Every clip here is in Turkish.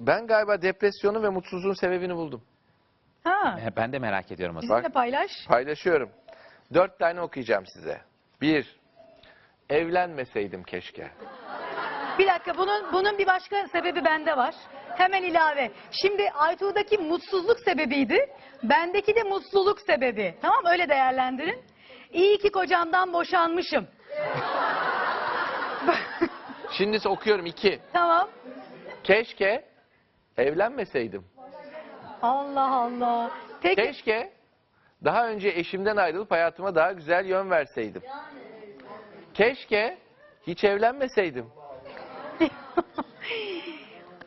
Ben galiba depresyonun ve mutsuzluğun sebebini buldum. Ha, Ben de merak ediyorum o zaman. bizimle paylaş. Paylaşıyorum. Dört tane okuyacağım size. Bir, evlenmeseydim keşke. Bir dakika bunun bunun bir başka sebebi bende var. Hemen ilave. Şimdi Aytuğ'daki mutsuzluk sebebiydi. Bendeki de mutluluk sebebi. Tamam öyle değerlendirin. İyi ki kocamdan boşanmışım. Şimdi okuyorum iki. Tamam. Keşke evlenmeseydim. Allah Allah. Peki Keşke daha önce eşimden ayrılıp hayatıma daha güzel yön verseydim. Keşke hiç evlenmeseydim.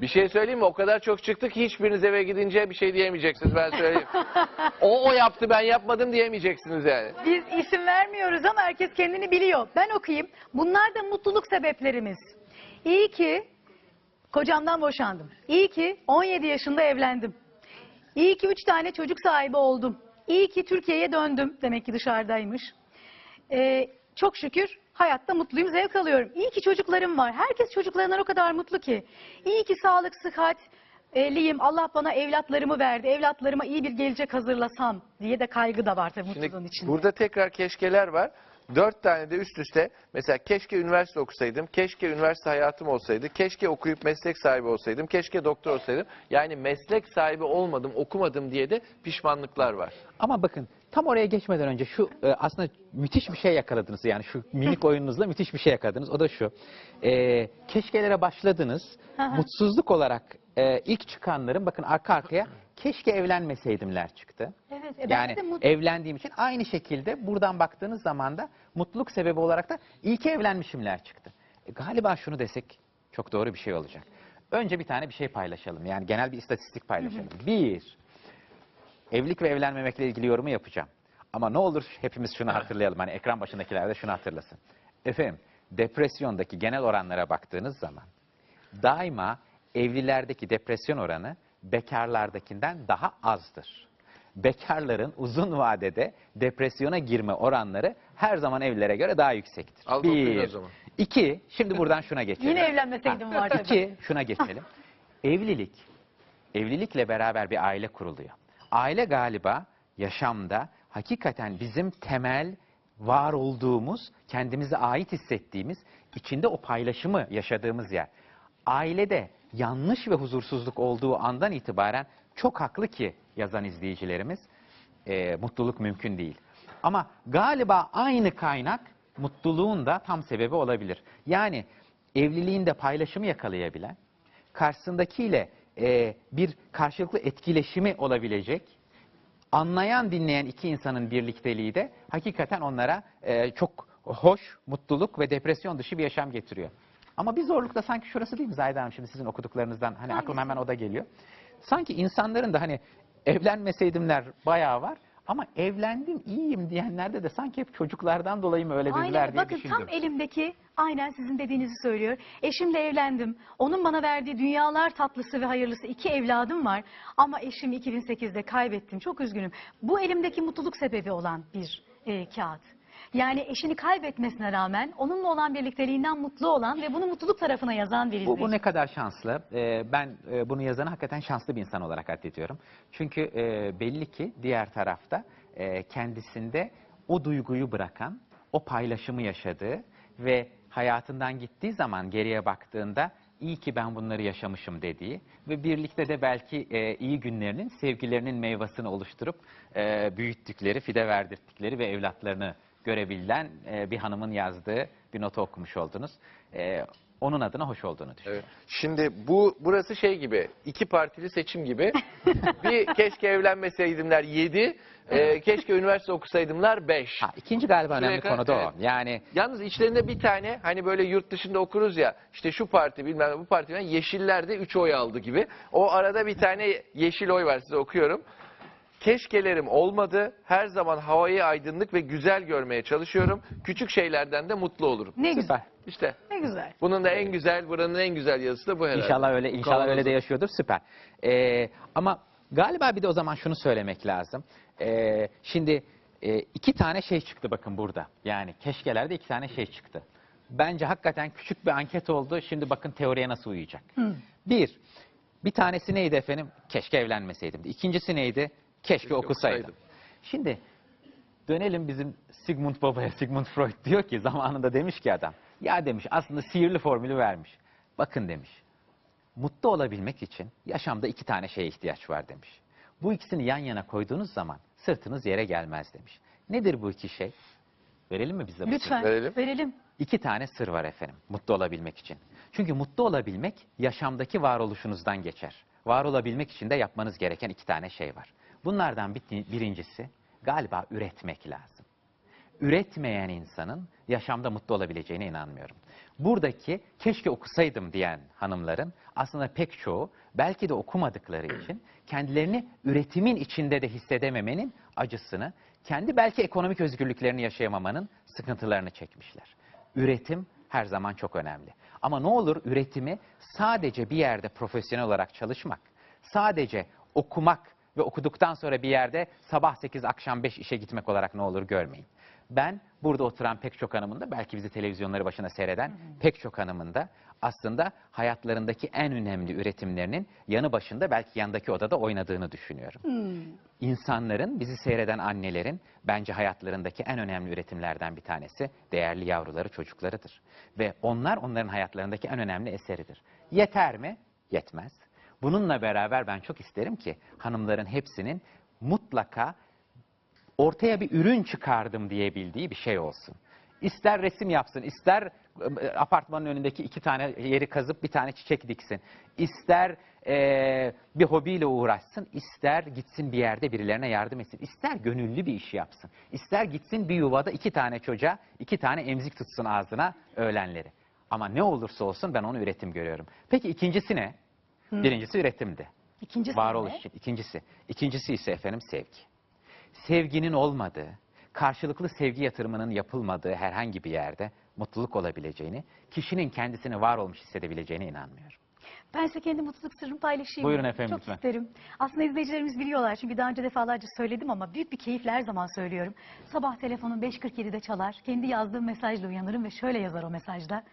Bir şey söyleyeyim mi? O kadar çok çıktı ki hiçbiriniz eve gidince bir şey diyemeyeceksiniz ben söyleyeyim. o o yaptı ben yapmadım diyemeyeceksiniz yani. biz isim vermiyoruz ama herkes kendini biliyor. Ben okuyayım. Bunlar da mutluluk sebeplerimiz. İyi ki kocamdan boşandım. İyi ki 17 yaşında evlendim. İyi ki 3 tane çocuk sahibi oldum. İyi ki Türkiye'ye döndüm. Demek ki dışarıdaymış. Ee, çok şükür hayatta mutluyum, zevk alıyorum. İyi ki çocuklarım var. Herkes çocuklarından o kadar mutlu ki. İyi ki sağlık, sıhhat, liyim. Allah bana evlatlarımı verdi. Evlatlarıma iyi bir gelecek hazırlasam diye de kaygı da var tabii mutluluğun içinde. burada tekrar keşkeler var. Dört tane de üst üste mesela keşke üniversite okusaydım, keşke üniversite hayatım olsaydı, keşke okuyup meslek sahibi olsaydım, keşke doktor olsaydım. Yani meslek sahibi olmadım, okumadım diye de pişmanlıklar var. Ama bakın tam oraya geçmeden önce şu e, aslında müthiş bir şey yakaladınız. Yani şu minik oyununuzla müthiş bir şey yakaladınız. O da şu. E, keşkelere başladınız. Mutsuzluk olarak e, ilk çıkanların bakın arka arkaya keşke evlenmeseydimler çıktı. Evet, e, Yani mutlu- evlendiğim için aynı şekilde buradan baktığınız zaman da mutluluk sebebi olarak da iyi ki evlenmişimler çıktı. E, galiba şunu desek çok doğru bir şey olacak. Önce bir tane bir şey paylaşalım. Yani genel bir istatistik paylaşalım. Bir, evlilik ve evlenmemekle ilgili yorumu yapacağım. Ama ne olur hepimiz şunu hatırlayalım. Hani ekran başındakiler de şunu hatırlasın. Efendim, depresyondaki genel oranlara baktığınız zaman daima evlilerdeki depresyon oranı bekarlardakinden daha azdır. Bekarların uzun vadede depresyona girme oranları her zaman evlilere göre daha yüksektir. Al dokuyun o zaman. İki, şimdi buradan şuna geçelim. Yine evlenmeseydim var tabii. İki, şuna geçelim. Evlilik, evlilikle beraber bir aile kuruluyor. Aile galiba yaşamda hakikaten bizim temel var olduğumuz, kendimize ait hissettiğimiz, içinde o paylaşımı yaşadığımız yer. Ailede yanlış ve huzursuzluk olduğu andan itibaren çok haklı ki yazan izleyicilerimiz, e, mutluluk mümkün değil. Ama galiba aynı kaynak mutluluğun da tam sebebi olabilir. Yani evliliğinde paylaşımı yakalayabilen, karşısındakiyle e, bir karşılıklı etkileşimi olabilecek, anlayan dinleyen iki insanın birlikteliği de hakikaten onlara e, çok hoş, mutluluk ve depresyon dışı bir yaşam getiriyor. Ama bir zorluk da sanki şurası değil mi Zahide Hanım? Şimdi sizin okuduklarınızdan hani aklıma hemen o da geliyor. Sanki insanların da hani evlenmeseydimler bayağı var. Ama evlendim iyiyim diyenlerde de sanki hep çocuklardan dolayı mı öyle dediler Aynen diye bakın düşündüm. tam elimdeki aynen sizin dediğinizi söylüyor. Eşimle evlendim. Onun bana verdiği dünyalar tatlısı ve hayırlısı iki evladım var. Ama eşimi 2008'de kaybettim. Çok üzgünüm. Bu elimdeki mutluluk sebebi olan bir e, kağıt. Yani eşini kaybetmesine rağmen onunla olan birlikteliğinden mutlu olan ve bunu mutluluk tarafına yazan bir Bu, bu izleyici. ne kadar şanslı. Ee, ben e, bunu yazanı hakikaten şanslı bir insan olarak addediyorum. Çünkü e, belli ki diğer tarafta e, kendisinde o duyguyu bırakan, o paylaşımı yaşadığı ve hayatından gittiği zaman geriye baktığında iyi ki ben bunları yaşamışım dediği ve birlikte de belki e, iyi günlerinin, sevgilerinin meyvasını oluşturup e, büyüttükleri, fide verdirttikleri ve evlatlarını görebilen e, bir hanımın yazdığı bir notu okumuş oldunuz. E, onun adına hoş olduğunu düşünüyorum. Evet. Şimdi bu burası şey gibi iki partili seçim gibi. bir keşke evlenmeseydimler 7, keşke üniversite okusaydımlar 5. Ha, ikinci galiba önemli Şuraya konu da o. kadar- Yani Yalnız içlerinde bir tane hani böyle yurt dışında okuruz ya işte şu parti bilmem ne, bu parti bilmem ne, Yeşiller de 3 oy aldı gibi. O arada bir tane yeşil oy var size okuyorum. Keşkelerim olmadı. Her zaman havayı aydınlık ve güzel görmeye çalışıyorum. Küçük şeylerden de mutlu olurum. Ne güzel. süper. İşte Ne güzel. bunun da en güzel, buranın en güzel yazısı da bu herhalde. İnşallah öyle inşallah öyle de yaşıyordur. Süper. Ee, ama galiba bir de o zaman şunu söylemek lazım. Ee, şimdi e, iki tane şey çıktı bakın burada. Yani keşkelerde iki tane şey çıktı. Bence hakikaten küçük bir anket oldu. Şimdi bakın teoriye nasıl uyuyacak. Bir, Bir tanesi neydi efendim? Keşke evlenmeseydim. İkincisi neydi? Keşke, okusaydım. okusaydım. Şimdi dönelim bizim Sigmund Baba'ya. Sigmund Freud diyor ki zamanında demiş ki adam. Ya demiş aslında sihirli formülü vermiş. Bakın demiş. Mutlu olabilmek için yaşamda iki tane şeye ihtiyaç var demiş. Bu ikisini yan yana koyduğunuz zaman sırtınız yere gelmez demiş. Nedir bu iki şey? Verelim mi bize bu Lütfen Verelim. verelim. İki tane sır var efendim mutlu olabilmek için. Çünkü mutlu olabilmek yaşamdaki varoluşunuzdan geçer. Var olabilmek için de yapmanız gereken iki tane şey var. Bunlardan bir- birincisi galiba üretmek lazım. Üretmeyen insanın yaşamda mutlu olabileceğine inanmıyorum. Buradaki keşke okusaydım diyen hanımların aslında pek çoğu belki de okumadıkları için kendilerini üretimin içinde de hissedememenin acısını, kendi belki ekonomik özgürlüklerini yaşayamamanın sıkıntılarını çekmişler. Üretim her zaman çok önemli. Ama ne olur üretimi sadece bir yerde profesyonel olarak çalışmak, sadece okumak ve okuduktan sonra bir yerde sabah 8 akşam 5 işe gitmek olarak ne olur görmeyin. Ben burada oturan pek çok hanımın da belki bizi televizyonları başına seyreden pek çok hanımın da aslında hayatlarındaki en önemli üretimlerinin yanı başında belki yandaki odada oynadığını düşünüyorum. İnsanların, bizi seyreden annelerin bence hayatlarındaki en önemli üretimlerden bir tanesi değerli yavruları, çocuklarıdır. Ve onlar onların hayatlarındaki en önemli eseridir. Yeter mi? Yetmez. Bununla beraber ben çok isterim ki hanımların hepsinin mutlaka ortaya bir ürün çıkardım diyebildiği bir şey olsun. İster resim yapsın, ister e, apartmanın önündeki iki tane yeri kazıp bir tane çiçek diksin. İster e, bir hobiyle uğraşsın, ister gitsin bir yerde birilerine yardım etsin. İster gönüllü bir iş yapsın. İster gitsin bir yuvada iki tane çocuğa, iki tane emzik tutsun ağzına öğlenleri. Ama ne olursa olsun ben onu üretim görüyorum. Peki ikincisi ne? Birincisi üretimdi. İkincisi Varoluş ne? için. İkincisi. İkincisi ise efendim sevgi. Sevginin olmadığı, karşılıklı sevgi yatırımının yapılmadığı herhangi bir yerde mutluluk olabileceğini, kişinin kendisini var olmuş hissedebileceğine inanmıyorum. Ben size kendi mutluluk sırrımı paylaşayım. Buyurun efendim, Çok lütfen. isterim. Aslında izleyicilerimiz biliyorlar çünkü daha önce defalarca söyledim ama büyük bir keyifle her zaman söylüyorum. Sabah telefonum 5.47'de çalar. Kendi yazdığım mesajla uyanırım ve şöyle yazar o mesajda.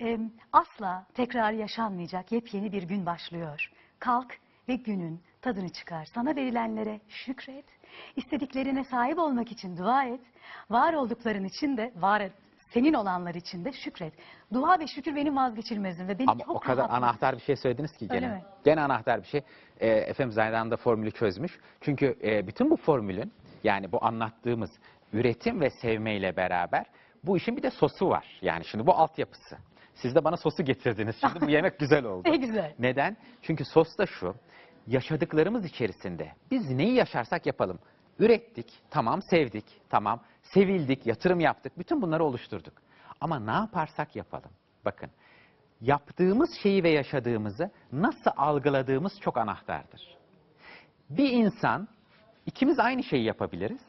Ee, asla tekrar yaşanmayacak yepyeni bir gün başlıyor. Kalk ve günün tadını çıkar. Sana verilenlere şükret. İstediklerine sahip olmak için dua et. Var oldukların için de var et. Senin olanlar için de şükret. Dua ve şükür benim vazgeçilmezim ve beni Ama çok o kadar rahatlatır. anahtar bir şey söylediniz ki Öyle gene. mi? Gene anahtar bir şey. E, efendim Zaydan da formülü çözmüş. Çünkü e, bütün bu formülün yani bu anlattığımız üretim ve sevmeyle beraber bu işin bir de sosu var. Yani şimdi bu altyapısı. Siz de bana sosu getirdiniz. Şimdi bu yemek güzel oldu. Ne güzel. Neden? Çünkü sos da şu. Yaşadıklarımız içerisinde biz neyi yaşarsak yapalım. Ürettik, tamam sevdik, tamam sevildik, yatırım yaptık. Bütün bunları oluşturduk. Ama ne yaparsak yapalım. Bakın yaptığımız şeyi ve yaşadığımızı nasıl algıladığımız çok anahtardır. Bir insan, ikimiz aynı şeyi yapabiliriz.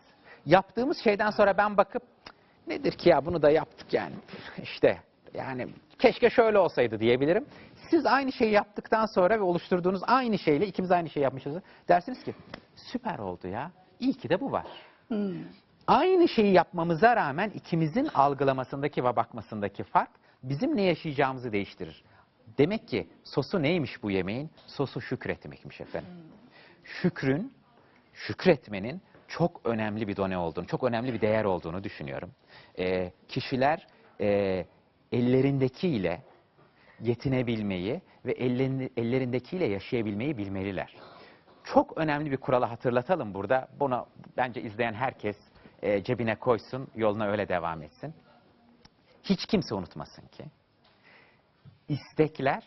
Yaptığımız şeyden sonra ben bakıp "Cık, nedir ki ya bunu da yaptık yani işte yani keşke şöyle olsaydı diyebilirim. Siz aynı şeyi yaptıktan sonra ve oluşturduğunuz aynı şeyle ikimiz aynı şeyi yapmışız. Dersiniz ki süper oldu ya. İyi ki de bu var. Aynı şeyi yapmamıza rağmen ikimizin algılamasındaki ve bakmasındaki fark bizim ne yaşayacağımızı değiştirir. Demek ki sosu neymiş bu yemeğin? Sosu şükretmekmiş efendim. Şükrün, şükretmenin çok önemli bir done olduğunu, çok önemli bir değer olduğunu düşünüyorum. Ee, kişiler e, ellerindekiyle yetinebilmeyi ve ellerin- ellerindekiyle yaşayabilmeyi bilmeliler. Çok önemli bir kuralı hatırlatalım burada. Bunu bence izleyen herkes e, cebine koysun, yoluna öyle devam etsin. Hiç kimse unutmasın ki istekler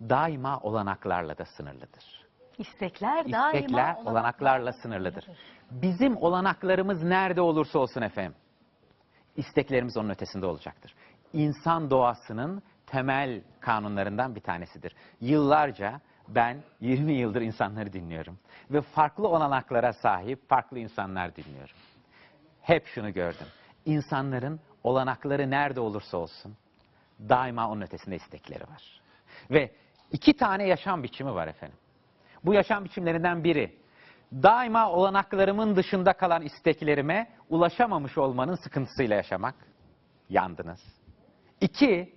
daima olanaklarla da sınırlıdır. İstekler daima İstekler olanaklarla sınırlıdır. Bizim olanaklarımız nerede olursa olsun efendim, isteklerimiz onun ötesinde olacaktır. İnsan doğasının temel kanunlarından bir tanesidir. Yıllarca ben 20 yıldır insanları dinliyorum ve farklı olanaklara sahip farklı insanlar dinliyorum. Hep şunu gördüm. İnsanların olanakları nerede olursa olsun daima onun ötesinde istekleri var. Ve iki tane yaşam biçimi var efendim. Bu yaşam biçimlerinden biri daima olanaklarımın dışında kalan isteklerime ulaşamamış olmanın sıkıntısıyla yaşamak. Yandınız. İki,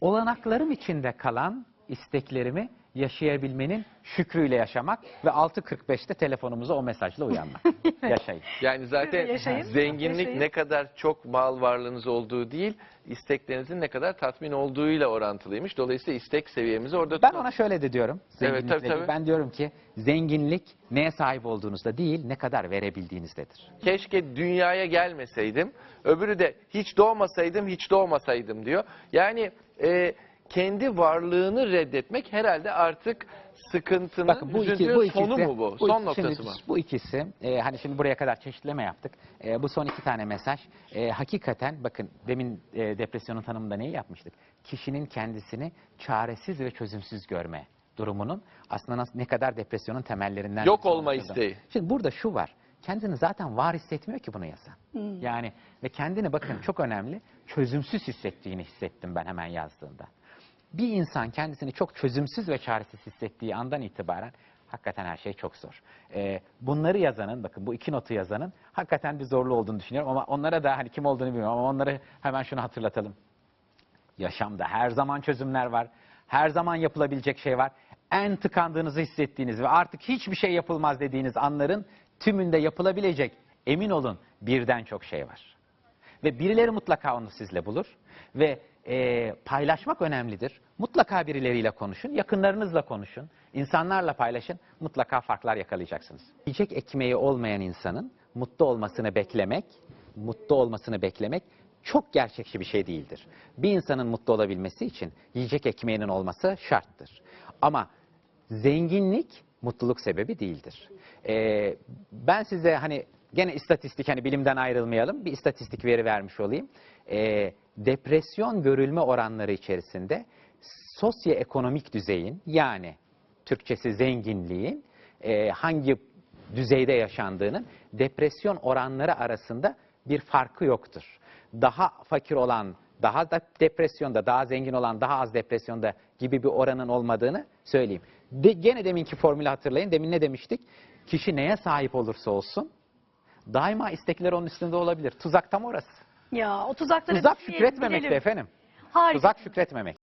olanaklarım içinde kalan isteklerimi yaşayabilmenin şükrüyle yaşamak ve 6.45'te telefonumuza o mesajla uyanmak. Yaşayın. Yani zaten yaşayın, zenginlik yaşayın. ne kadar çok mal varlığınız olduğu değil, isteklerinizin ne kadar tatmin olduğuyla orantılıymış. Dolayısıyla istek seviyemizi orada Ben ona şöyle de diyorum. Evet, tabii, tabii. Ben diyorum ki zenginlik neye sahip olduğunuzda değil ne kadar verebildiğinizdedir. Keşke dünyaya gelmeseydim. Öbürü de hiç doğmasaydım, hiç doğmasaydım diyor. Yani e, kendi varlığını reddetmek herhalde artık sıkıntının, Bakın bu iki, bu ikisi, sonu mu bu? Son iki- noktası şimdi mı? Bu ikisi, e, hani şimdi buraya kadar çeşitleme yaptık. E, bu son iki tane mesaj, e, hakikaten bakın demin e, depresyonun tanımında neyi yapmıştık? Kişinin kendisini çaresiz ve çözümsüz görme durumunun aslında nasıl, ne kadar depresyonun temellerinden Yok olma isteği. Şimdi burada şu var. Kendini zaten var hissetmiyor ki bunu yazan. Yani ve kendini bakın çok önemli çözümsüz hissettiğini hissettim ben hemen yazdığında. Bir insan kendisini çok çözümsüz ve çaresiz hissettiği andan itibaren hakikaten her şey çok zor. Ee, bunları yazanın, bakın bu iki notu yazanın hakikaten bir zorlu olduğunu düşünüyorum ama onlara da hani kim olduğunu bilmiyorum ama onları hemen şunu hatırlatalım. Yaşamda her zaman çözümler var. Her zaman yapılabilecek şey var. En tıkandığınızı hissettiğiniz ve artık hiçbir şey yapılmaz dediğiniz anların tümünde yapılabilecek emin olun birden çok şey var. Ve birileri mutlaka onu sizle bulur. Ve e, paylaşmak önemlidir. Mutlaka birileriyle konuşun, yakınlarınızla konuşun, insanlarla paylaşın. Mutlaka farklar yakalayacaksınız. Yiyecek ekmeği olmayan insanın mutlu olmasını beklemek, mutlu olmasını beklemek çok gerçekçi bir şey değildir. Bir insanın mutlu olabilmesi için yiyecek ekmeğinin olması şarttır. Ama zenginlik mutluluk sebebi değildir. Ee, ben size hani gene istatistik hani bilimden ayrılmayalım bir istatistik veri vermiş olayım. Ee, depresyon görülme oranları içerisinde sosyoekonomik düzeyin yani Türkçesi zenginliğin e, hangi düzeyde yaşandığının depresyon oranları arasında bir farkı yoktur. Daha fakir olan daha da depresyonda, daha zengin olan daha az depresyonda gibi bir oranın olmadığını söyleyeyim. De, gene deminki formülü hatırlayın. Demin ne demiştik? Kişi neye sahip olursa olsun daima istekleri onun üstünde olabilir. Tuzak tam orası. Ya o tuzakları Tuzak bilelim. efendim. Harika. Tuzak şükretmemek.